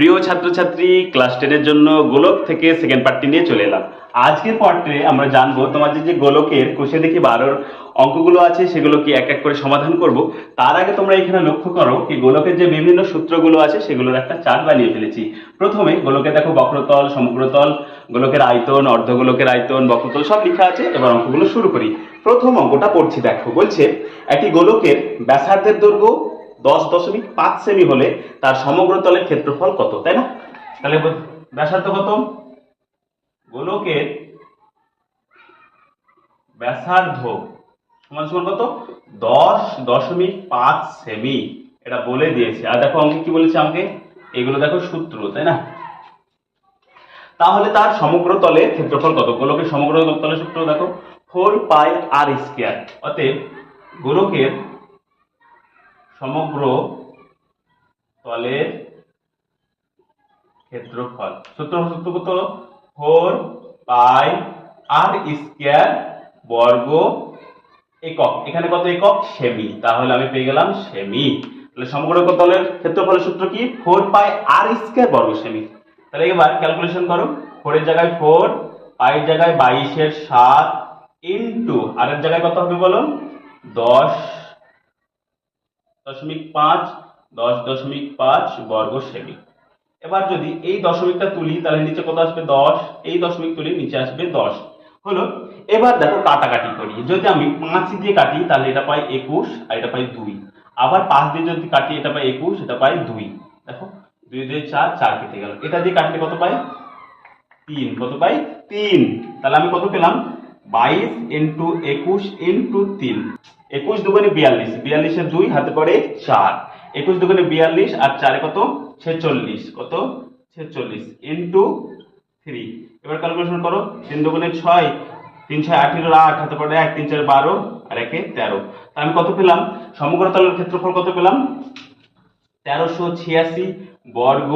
প্রিয় ছাত্রছাত্রী ক্লাস টেনের জন্য গোলক থেকে সেকেন্ড পার্টটি নিয়ে চলে এলাম। আজকের পার্টে আমরা জানব তোমাদের যে গোলকের কোষে দেখি বারোর অঙ্কগুলো আছে সেগুলো কি এক এক করে সমাধান করব। তার আগে তোমরা এখানে লক্ষ্য করো কি গোলকের যে বিভিন্ন সূত্রগুলো আছে, সেগুলোর একটা চার্ট বানিয়ে ফেলেছি। প্রথমে গোলকে দেখো বক্রতল, সমগ্রতল, গোলকের আয়তন, অর্ধগোলকের আয়তন, বক্রতল সব লেখা আছে। এবার অঙ্কগুলো শুরু করি। প্রথম অঙ্কটা পড়ছি, দেখো। বলছে, একটি গোলকের ব্যাসার্ধের দৈর্ঘ্য দশ দশমিক পাঁচ সেমি হলে তার সমগ্র তলের ক্ষেত্রফল কত, তাই না? তাহলে ব্যাসার্ধ কত? গোলকের ব্যাসার্ধ সমান সমান কত? দশ দশমিক পাঁচ সেমি। এটা বলে দিয়েছে। আর দেখো অঙ্কে কি বলেছে আমাকে? এগুলো দেখো সূত্র, তাই না? তাহলে তার সমগ্র তলে ক্ষেত্রফল কত? গোলকের সমগ্র তলের সূত্র দেখো, ফোর পাই আর স্কোয়ার। অতএব গোলকের সমগ্র তলের ক্ষেত্রফল। সূত্র সূত্র কত ফোর পাই আর স্কোয়ার বর্গ একক। এখানে কত একক? সেমি। তাহলে আমি পেয়ে গেলাম সেমি। তাহলে সমগ্র তলের ক্ষেত্রফলের সূত্র কি? ফোর পাই আর স্কোয়ার বর্গ সেমি। তাহলে এবার ক্যালকুলেশন করো। ফোরের জায়গায় ফোর পাইয়ের জায়গায় বাইশের সাত ইন্টু আর এর জায়গায় কত হবে বলো? দশ দশমিক পাঁচ, দশ দশমিক পাঁচ বর্গ সেমি। এবার যদি এই দশমিকটা তুলি, তাহলে নিচে কত আসবে? দশ। এই দশমিক তুলি নিচে আসবে দশ। হলো, এবার দেখো কাটাকাটি করি। যদি আমি পাঁচ দিয়ে কাটি, তাহলে এটা পাই একুশ আর এটা পাই দুই। আবার পাঁচ দিয়ে যদি কাটি, এটা পাই একুশ, এটা পাই দুই। দেখো, দুই দিয়ে চার চার কেটে গেল। এটা দিয়ে কাটলে কত পাই? তিন। কত পাই? তিন। তাহলে আমি কত পেলাম? বাইশ ইন্টু একুশ ইন্টু তিন। একুশ দুগুণে বিয়াল্লিশ, বিয়াল্লিশের দুই হাতে পড়ে চার। একুশ দুগুণে বিয়াল্লিশ আর চারে কত? ছেচল্লিশ। কত? ছেচল্লিশ ইন্টু থ্রি এবার ক্যালকুলেশন করো, তিন দুগুণে ছয়, তিন ছয় আঠেরো আট হাতে পড়ে এক, তিন চার বারো, আর একে তেরো। তা আমি কত পেলাম? সমগ্র তলের ক্ষেত্রফল কত পেলাম? তেরোশো ছিয়াশি বর্গ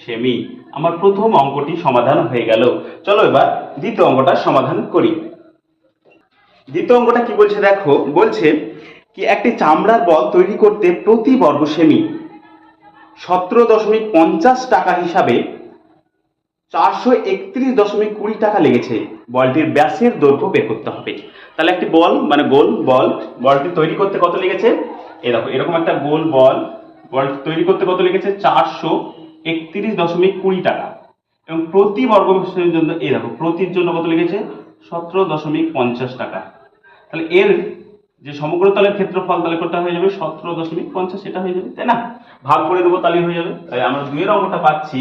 সেমি। আমার প্রথম অঙ্কটি সমাধান হয়ে গেল। চলো এবার দ্বিতীয় অঙ্কটা সমাধান করি। দ্বিতীয় অঙ্কটা কি বলছে দেখো? বলছে কি একটি চামড়ার বল তৈরি করতে প্রতি বর্গ সেমি সতেরো দশমিক পঞ্চাশ টাকা হিসাবে চারশো একত্রিশ দশমিক কুড়ি টাকা লেগেছে। বলটির ব্যাসের দৈর্ঘ্য বের করতে হবে। তাহলে একটি বল মানে গোল বল, বলটি তৈরি করতে কত লেগেছে? দেখো, এরকম একটা গোল বল বল তৈরি করতে কত লেগেছে? চারশো একত্রিশ দশমিক কুড়ি টাকা। এবং প্রতি বর্গ জন্য এই দেখো, প্রতির জন্য কত লেগেছে? সতেরো দশমিক পঞ্চাশ টাকা। তাহলে এর যে সমগ্র তলের ক্ষেত্রফল তাহলে কত হয়ে যাবে? সতেরো দশমিক পঞ্চাশ, এটা হয়ে যাবে, তাই না? ভাগ করে দেবো তাহলে হয়ে যাবে। তাই আমরা দুইয়ের অঙ্কটা পাচ্ছি।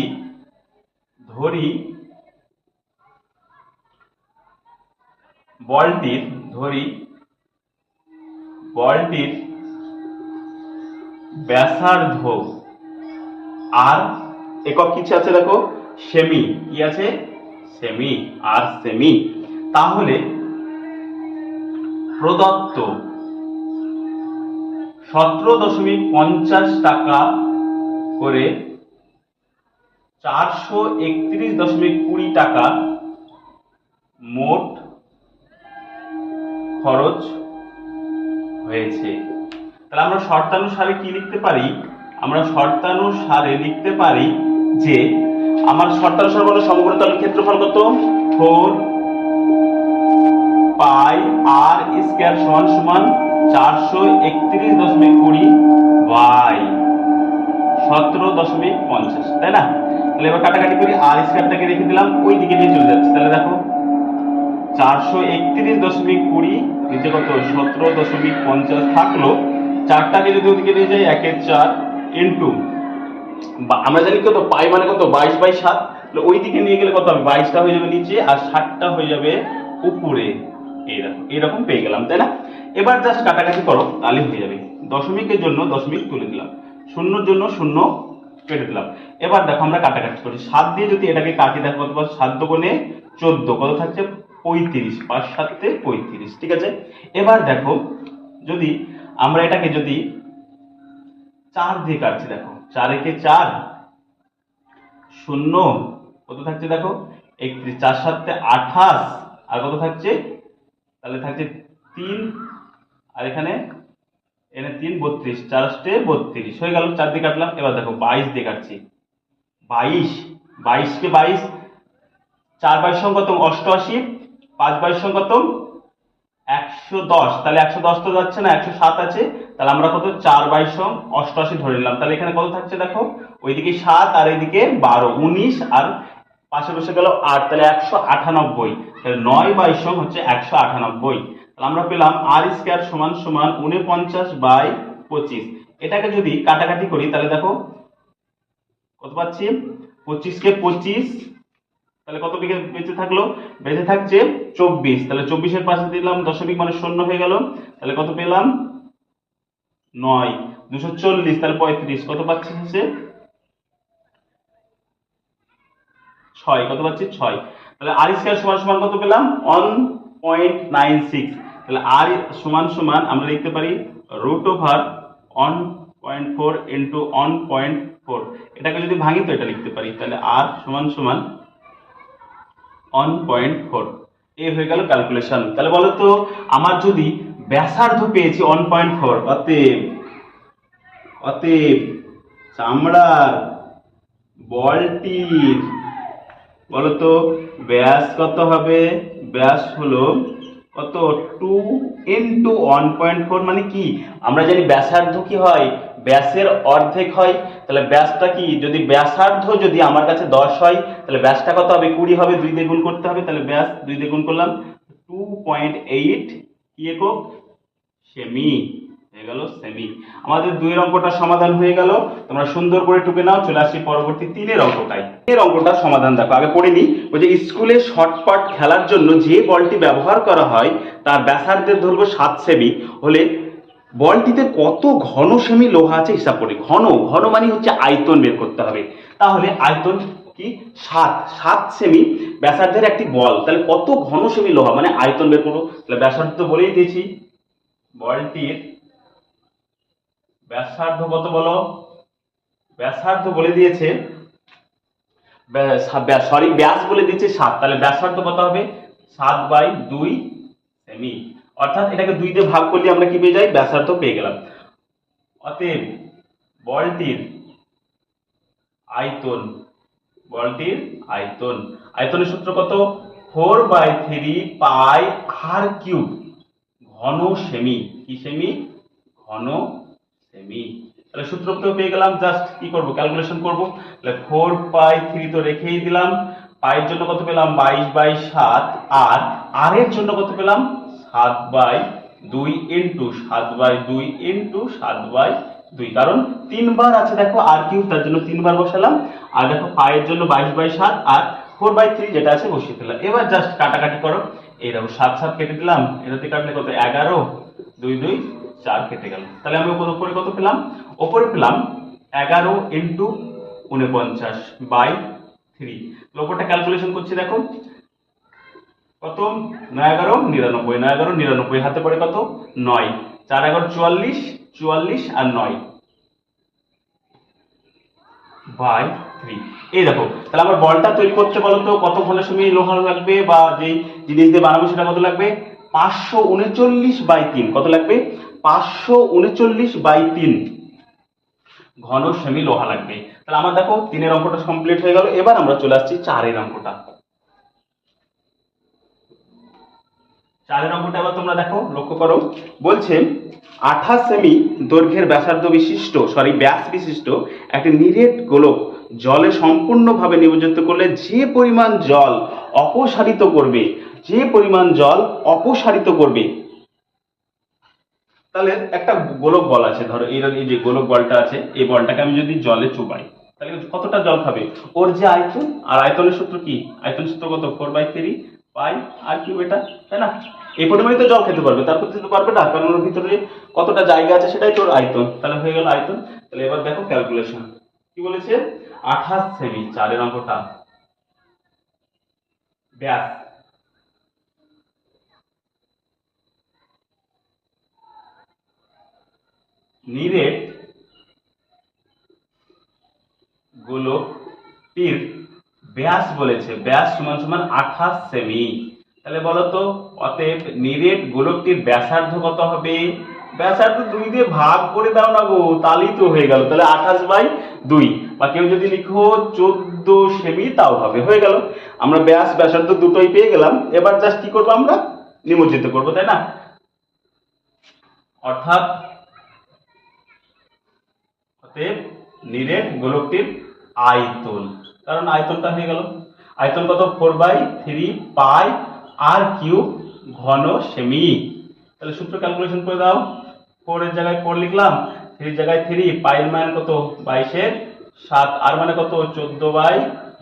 ধরি বলটির ধরি বলটির ব্যাসার্ধ আর একক কিছু আছে দেখো? সেমি। কি আছে? সেমি, আর সেমি। তাহলে প্রদত্ত সতেরো দশমিক পঞ্চাশ টাকা করে চারশো একত্রিশ দশমিক কুড়ি টাকা মোট খরচ হয়েছে। তাহলে আমরা শর্তানুসারে কি লিখতে পারি? আমরা শর্তানুসারে লিখতে পারি যে আমার শর্তানুসার বলো সমগ্র তলের ক্ষেত্রফল কত? ফোর পাই আর স্কোয়ার সমান সমান চারশো একত্রিশ দশমিক কুড়ি বাই সতেরো দশমিক পঞ্চাশ, তাই না? তাহলে এবার কাটাকাটি করি আর স্কোয়ারটাকে রেখে দিলাম ওই দিকে নিয়ে চলে যাচ্ছে। তাহলে দেখো, চারশো একত্রিশ দশমিক কুড়ি নিচে কত? সতেরো দশমিক পঞ্চাশ থাকল। চারটাকে যদি ওদিকে নিয়ে যাই, একের চার ইন্টু আমরা জানি কত? পাই মানে কত? বাইশ বাই সাত। তাহলে ওই দিকে নিয়ে গেলে কত হবে? বাইশটা হয়ে যাবে নিচে আর ষাটটা হয়ে যাবে উপরে। এইরকম এরকম পেয়ে গেলাম, তাই না? এবার জাস্ট কাটাকাটি করো, তাহলে হয়ে যাবে। দশমিকের জন্য দশমিক তুলে দিলাম। শূন্যর জন্য শূন্য কেটে দিলাম। এবার দেখো আমরা কাটাকাটি করি। সাত দিয়ে যদি এটাকে কাটি, দেখো কত পাচ্ছ? সাত দোকানে চোদ্দ, কত থাকছে? পঁয়ত্রিশ, পাঁচ সাতে পঁয়ত্রিশ, ঠিক আছে? এবার দেখো, যদি আমরা এটাকে যদি চার দিয়ে কাটছি, দেখো, চার একে চার, শূন্য, কত থাকছে দেখো? একত্রিশ, চার সাতে আঠাশ, আর কত থাকছে? তাহলে থাকছে তিন, আর এখানে এখানে তিন, বত্রিশ। চার আসতে বত্রিশ। হয়ে গেল, চার দিয়ে কাটলাম। এবার দেখো, বাইশ দিয়ে কাটছি। বাইশ। বাইশকে বাইশ? চার বাইশ সঙ্গ অষ্টআশি। পাঁচ বাইশ কত? একশো দশ। তাহলে একশো দশ তো যাচ্ছে না, একশো সাত আছে। তাহলে আমরা কত? চার বাইশ অষ্টআশি ধরে নিলাম। তাহলে এখানে কত থাকছে দেখো? ওইদিকে সাত, আর এইদিকে বারো। উনিশ, আর পাশে বসে গেল আট, তাহলে একশো আটানব্বই। তাহলে নয় বাইশ সং হচ্ছে একশো আটানব্বই। তাহলে আমরা পেলাম আর স্কোয়ার সমান সমান উনপঞ্চাশ বাই পঁচিশ। এটাকে যদি কাটাকাটি করি, তাহলে দেখো, কত পাচ্ছি? পঁচিশকে পঁচিশ, তাহলে কত বিঘে বেঁচে থাকল? বেঁচে থাকছে চব্বিশ। তাহলে চব্বিশের পাশে দিলাম, দশমিক মানে শূন্য হয়ে গেল। তাহলে কত পেলাম? নয়। দুশো চল্লিশ, তাহলে পঁয়ত্রিশ। কত পাচ্ছি শেষে? ছয়, কত পাচ্ছি? ছয়। তাহলে আর স্কোয়ার সমান সমান কত পেলাম? ওয়ান পয়েন্ট নাইন সিক্স তাহলে আর সমান সমান আমরা লিখতে পারি root over one point four into one point four এটাকে যদি ভাঙি তো এটা লিখতে পারি। তাহলে আর সমান সমান ওয়ান পয়েন্ট ফোর এই হয়ে গেল ক্যালকুলেশন তাহলে বলো তো আমার যদি ব্যাসার্ধ পেয়েছি ওয়ান পয়েন্ট ফোর অতএব অতএব চামড়ার বলটির বলতো, ব্যাস কত হবে? ব্যাস হলো কত? Two into one point four মানে কি? আমরা জানি ব্যাসার্ধ কি হয়? ব্যাসের অর্ধেক হয়। তাহলে ব্যাসটা কি? যদি ব্যাসার্ধ যদি আমার কাছে দশ হয়, তাহলে ব্যাসটা কত হবে? কুড়ি হবে, দুই দিয়ে করতে হবে। তাহলে ব্যাস দুই দিয়ে করলাম টু পয়েন্ট এইট কি একক? সেমি। হয়ে গেল সেমি। আমাদের দুইয়ের অঙ্কটা সমাধান হয়ে গেল। তোমরা সুন্দর করে টুকে নাও, চলে আসি পরবর্তী তিনের অঙ্কটাই তিনের অঙ্কটার সমাধান দেখো, আগে পড়ে নি ওই যে স্কুলে শর্টপাট খেলার জন্য যে বলটি ব্যবহার করা হয়, তার ব্যাসার্ধের দৈর্ঘ্য সাত সেমি। হলে বলটিতে কত ঘন সেমি লোহা আছে হিসাব করি। ঘন ঘন মানে হচ্ছে আয়তন বের করতে হবে। তাহলে আয়তন কি? সাত। সাত সেমি ব্যাসার্ধের একটি বল। তাহলে কত ঘন সেমি লোহা? মানে আয়তন বের করব। তাহলে ব্যাসার্ধ তো বলেই দিয়েছি। বলটির ব্যাসার্ধ কত বলো? ব্যাসার্ধ বলে দিয়েছে সরি ব্যাস বলে দিয়েছে সাত। তাহলে ব্যাসার্ধ কত হবে? সাত বাই দুই সেমি। অর্থাৎ এটাকে দুই দিয়ে ভাগ করলে আমরা কি পেয়ে যাই? ব্যাসার্ধ পেয়ে গেলাম। অতএব বলটির আয়তন বলটির আয়তন। আয়তনের সূত্র কত? Four by three pi r cube, ঘন সেমি। কি সেমি? ঘন সেমি তাহলে সূত্র পেয়ে গেলাম জাস্ট কি করব? ক্যালকুলেশন করব। তাহলে পাই তো রেখেই দিলাম। জন্য কত পেলাম? বাইশ বাই সাত, আর আর এর জন্য কত পেলাম? সাত বাই দুই ইন্টু সাত বাই দুই ইন্টু সাত বাই দুই। কারণ তিনবার আছে, দেখো আর কিউব তার জন্য তিনবার বসালাম। আর দেখো পায়ের জন্য বাইশ বাই সাত, আর ফোর বাই থ্রি যেটা আছে বসিয়ে দিলাম। এবার জাস্ট কাটাকাটি করো। দেখো, সাত সাত কেটে দিলাম। এটাতে কাটলে কত? এগারো, দুই দুই চার কেটে গেল। তাহলে আমি ওপর ওপরে কত পেলাম? ওপরে পেলাম এগারো ইন্টু উনপঞ্চাশ বাই থ্রি ওপরটা ক্যালকুলেশন করছি, দেখো। কত নয় এগারো, নিরানব্বই। নয় এগারো, নিরানব্বই। হাতে পড়ে কত? নয়। চার এগারো, চুয়াল্লিশ চুয়াল্লিশ আর নয় বাই থ্রি এই দেখো, তাহলে আমার বলটা তৈরি করতে বলো তো, কত ঘন সময় লোহা লাগবে বা যেই জিনিস দিয়ে বানাবো সেটা কত লাগবে? পাঁচশো উনচল্লিশ বাই তিন। কত লাগবে? পাঁচশো উনচল্লিশ বাই তিন। ঘন সেমি লোহা লাগবে। তাহলে আমার দেখো তিনের অঙ্কটা কমপ্লিট হয়ে গেল। এবার আমরা চলে আসছি চারের অঙ্কটা। চারের অঙ্কটা এবার তোমরা দেখো, লক্ষ্য করো। বলছে, আঠাশ সেমি দৈর্ঘ্যের ব্যাসার্ধ বিশিষ্ট সরি ব্যাস বিশিষ্ট একটি নিরেট গোলক জলে সম্পূর্ণভাবে নিমজ্জিত করলে যে পরিমাণ জল অপসারিত করবে, যে পরিমাণ জল অপসারিত করবে তাহলে একটা গোলক বল আছে, ধরো এই এই যে গোলক বলটা আছে, এই বলটাকে আমি যদি জলে চুবাই, তাহলে কতটা জল খাবে? ওর যে আয়তন, আর আয়তনের সূত্র কি? আয়তন সূত্র কত? Four by three pi r cube এটা, তাই না? এই পরিমাণে তো জল খেতে পারবে, তারপর দিতে পারবে না, কারণ ওর ভিতরে কতটা জায়গা আছে সেটাই তোর আয়তন। তাহলে হয়ে গেল আয়তন। তাহলে এবার দেখো ক্যালকুলেশন কি বলেছে? আঠাশ সেমি চারের অঙ্কটা। ব্যাস। নিরেট গোলকটির ব্যাস বলেছে, ব্যাস সমান সমান আঠাশ সেমি। তাহলে বলো তো অতএব নিরেট গোলকটির ব্যাসার্ধ কত হবে? ব্যাসার্ধ দুই দিয়ে ভাগ করে দাও না গো তাহলেই তো হয়ে গেল। তাহলে আঠাশ বাই দুই। বা কেউ যদি লিখো চোদ্দ সেমি, তাও হবে, হয়ে গেল। আমরা ব্যাস, ব্যাসার্ধ দুটোই পেয়ে গেলাম। এবার জাস্ট কি করব আমরা? নিমজ্জিত করব, তাই না? অর্থাৎ অতএব নিরেট গোলকটির আয়তন। কারণ আয়তনটা হয়ে গেল। আয়তন কত? Four by three pi r cube ঘন সেমি। তাহলে সূত্র ক্যালকুলেশন করে দাও। ফোর এর জায়গায় ফোর লিখলাম। থ্রির জায়গায় থ্রি পাইয়ের মান কত? বাইশের সাত। আর মানে কত? চোদ্দ বাই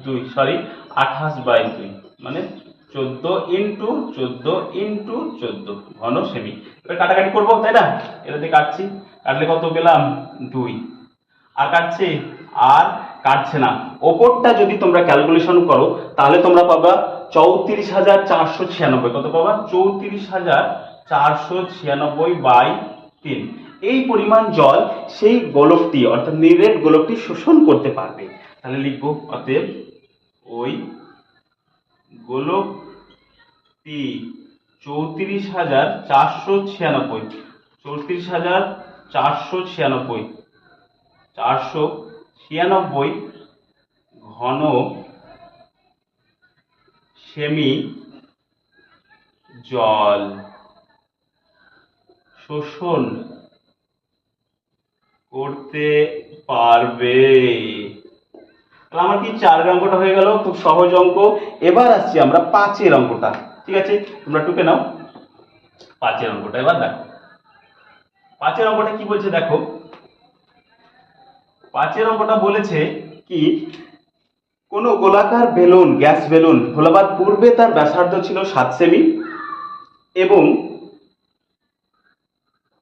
দুই সরি আঠাশ বাই দুই। মানে চোদ্দ ইন্টু চোদ্দ ইন্টু চোদ্দ, ঘন সেমি। এবার কাটাকাটি করব, তাই না? এটা দিয়ে কাটছি। কাটলে কত পেলাম? দুই। আর কাটছে? আর কাটছে না। ওপরটা যদি তোমরা ক্যালকুলেশন করো, তাহলে তোমরা পাবা চৌত্রিশ হাজার চারশো ছিয়ানব্বই। কত পাবা? চৌত্রিশ হাজার চারশো ছিয়ানব্বই বাই তিন। এই পরিমাণ জল সেই গোলকটি, অর্থাৎ নিরেট গোলকটি শোষণ করতে পারবে। তাহলে লিখব, অতএব ওই গোলকটি চৌত্রিশ হাজার চারশো ছিয়ানব্বই। চৌত্রিশ হাজার চারশো ছিয়ানব্বই। চারশো ছিয়ানব্বই ঘন সেমি জল। শোষণ করতে পারবে। তাহলে আমার কি চারের অঙ্কটা হয়ে গেল? খুব সহজ অঙ্ক। এবার আসছি আমরা পাঁচের অঙ্কটা। ঠিক আছে? তোমরা টুকে নাও। পাঁচের অঙ্কটা এবার দেখো। পাঁচের অঙ্কটা কি বলছে দেখো? পাঁচের অঙ্কটা বলেছে কি? কোন গোলাকার বেলুন, গ্যাস বেলুন ভোলাবার পূর্বে তার ব্যাসার্ধ ছিল সাত সেমি এবং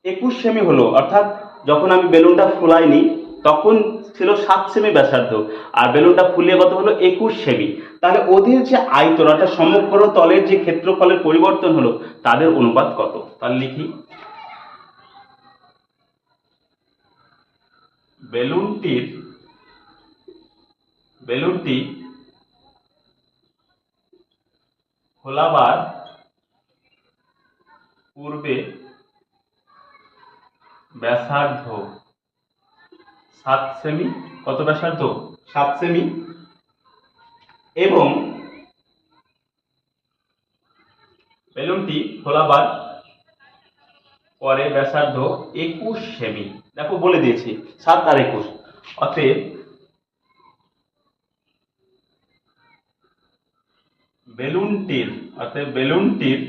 একুশ সেমি হলো। অর্থাৎ যখন আমি বেলুনটা ফুলাইনি, তখন ছিল সাত সেমি ব্যাসার্ধ। আর বেলুনটা ফুলিয়ে কত হলো? একুশ সেমি। তাহলে ওদের যে আয়তন, অর্থাৎ সমগ্র তলের যে ক্ষেত্রফলের পরিবর্তন হলো, তাদের অনুপাত কত? তাহলে লিখি। বেলুনটির, বেলুনটি খোলাবার পূর্বে ব্যাসার্ধ সাত সেমি, কত ব্যাসার্ধ? সাত সেমি। এবং বেলুনটি খোলাবার পরে ব্যাসার্ধ একুশ সেমি। দেখো, বলে দিয়েছি, সাত আর একুশ। অতএব বেলুনটির অর্থাৎ বেলুনটির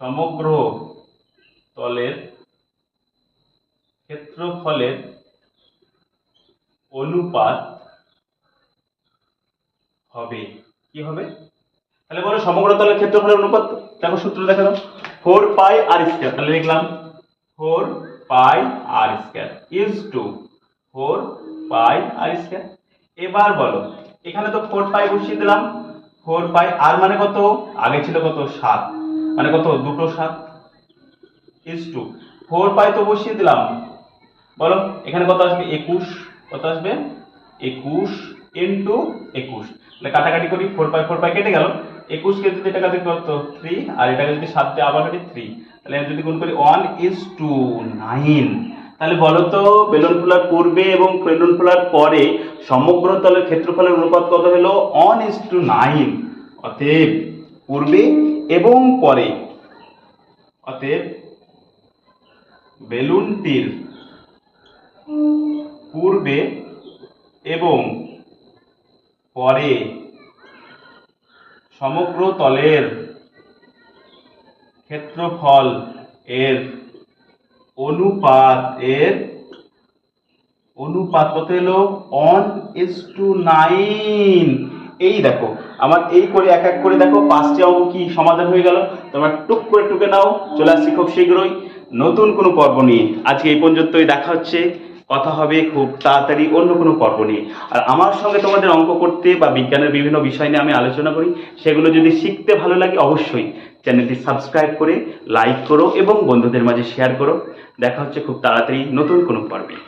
সমগ্র তলের ক্ষেত্রফলের অনুপাত হবে। কি হবে? তাহলে বলো, সমগ্র তলের ক্ষেত্রফলের অনুপাত? দেখো, সূত্র দেখা ফোর পাই আর স্কোয়ার তাহলে লিখলাম four pi r square is to four pi r square. এবার বলো, এখানে তো ফোর পাই বসিয়ে দিলাম। ফোর পাই আর মানে কত? আগে ছিল কত? সাত। মানে কত? দুটো সাত। Is to. ফোর পাই তো বসিয়ে দিলাম। বলো, এখানে কত আসবে? একুশ। কত আসবে? একুশ ইন্টু একুশ। তাহলে কাটাকাটি করি, ফোর পাই ফোর পাই কেটে গেল। একুশকে যদি এটা কাটে কত থ্রি আর এটাকে যদি সাত দিয়ে আবার কাটি থ্রি তাহলে যদি গুণ করি ওয়ান ইজ টু নাইন তাহলে বলো তো, বেলুন ফোলার পূর্বে এবং বেলুন ফোলার পরে সমগ্র তলের ক্ষেত্রফলের অনুপাত কত হলো? ওয়ান ইজ টু নাইন অতএব পূর্বে এবং পরে। অতএব বেলুনটির পূর্বে এবং পরে সমগ্র তলের ক্ষেত্রফল এর অনুপাত এর অনুপাত কত এলো? অন ইস টু নাইন এই দেখো, আমার এই করে এক এক করে দেখো, পাঁচটি অঙ্ক কি সমাধান হয়ে গেল? তোমরা টুক করে টুকে নাও, চলে আসছি খুব শীঘ্রই। নতুন কোনো পর্ব নিয়ে। আজকে এই পর্যন্তই, দেখা হচ্ছে, কথা হবে খুব তাড়াতাড়ি অন্য কোনো পর্ব নিয়ে। আর আমার সঙ্গে তোমাদের অঙ্ক করতে বা বিজ্ঞানের বিভিন্ন বিষয় নিয়ে আমি আলোচনা করি, সেগুলো যদি শিখতে ভালো লাগে, অবশ্যই চ্যানেলটি সাবস্ক্রাইব করে, লাইক করো এবং বন্ধুদের মাঝে শেয়ার করো। দেখা হচ্ছে খুব তাড়াতাড়ি নতুন কোনো পর্বে।